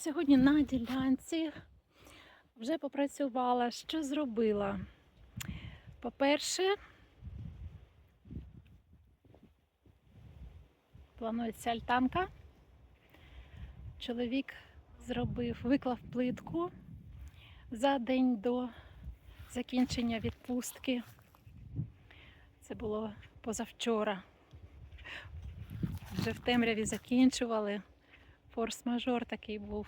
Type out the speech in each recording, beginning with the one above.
сьогодні на ділянці вже попрацювала. Що зробила? По-перше, планується альтанка. Чоловік зробив, виклав плитку за день до закінчення відпустки. Це було позавчора. Вже в темряві закінчували. Форс-мажор такий був.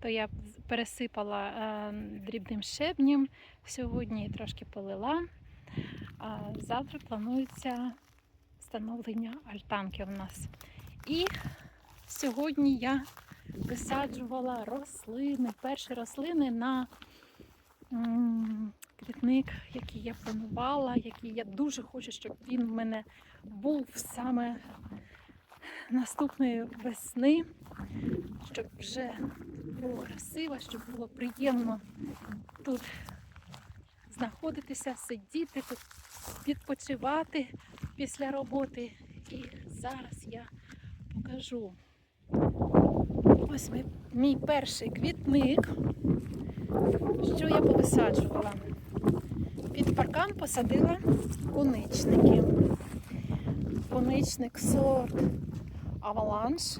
То я пересипала е, дрібним щебнем сьогодні і трошки полила. А завтра планується встановлення альтанки у нас. І сьогодні я висаджувала рослини, перші рослини на квітник, який я планувала, який я дуже хочу, щоб він в мене був саме наступної весни, щоб вже було красиво, щоб було приємно тут знаходитися, сидіти, тут відпочивати після роботи. І зараз я покажу. Ось мій, перший квітник, що я повисаджувала. Під паркан посадила коничники. Коничник сорт аваланш,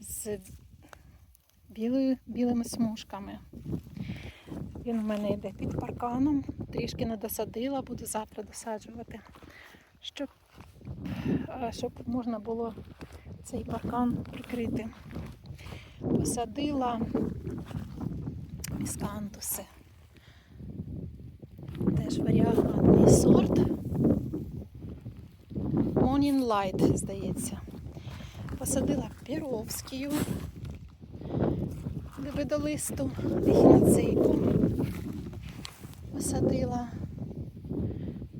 з білою, білими смужками. Він в мене йде під парканом, трішки не досадила, буду завтра досаджувати, щоб, е, щоб можна було цей паркан прикрити. Посадила міскантуси. Теж варіагатний сорт. Morning Light, здається. Посадила Піровськію видолисту, ехінацейку. Посадила.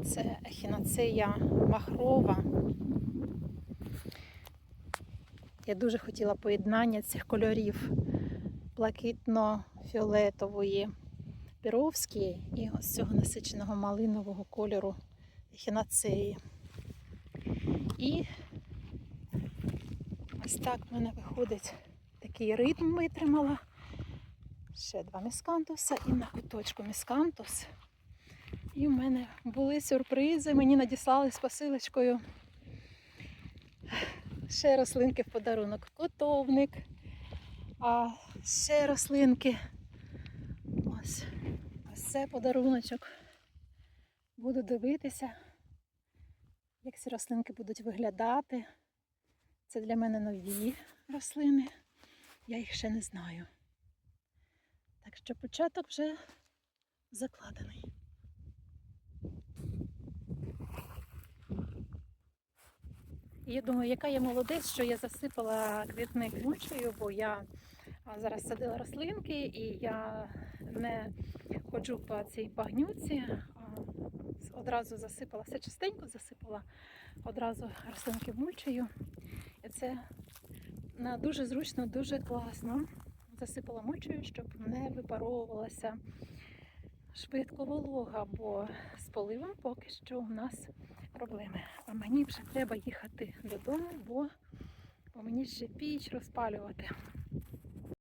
Це ехінацея махрова. Я дуже хотіла поєднання цих кольорів блакитно-фіолетової піровської і ось цього насиченого малинового кольору ехінацеї. І ось так в мене виходить такий ритм витримала. Ще два міскантуса і на куточку міскантус. І в мене були сюрпризи. Мені надіслали з посилочкою ще рослинки в подарунок. Котовник, а ще рослинки. Ось. Ось це подаруночок. Буду дивитися, як ці рослинки будуть виглядати. Це для мене нові рослини. Я їх ще не знаю. Так що початок вже закладений. Я думаю, яка я молодець, що я засипала квітник мульчею, бо я зараз садила рослинки і я не ходжу по цій багнюці, одразу засипала, все частенько засипала, одразу рослинки мульчею. І це дуже зручно, дуже класно. Засипала мульчею, щоб не випаровувалася швидко волога, бо з поливом поки що у нас проблеми. А мені вже треба їхати додому, бо мені ще піч розпалювати.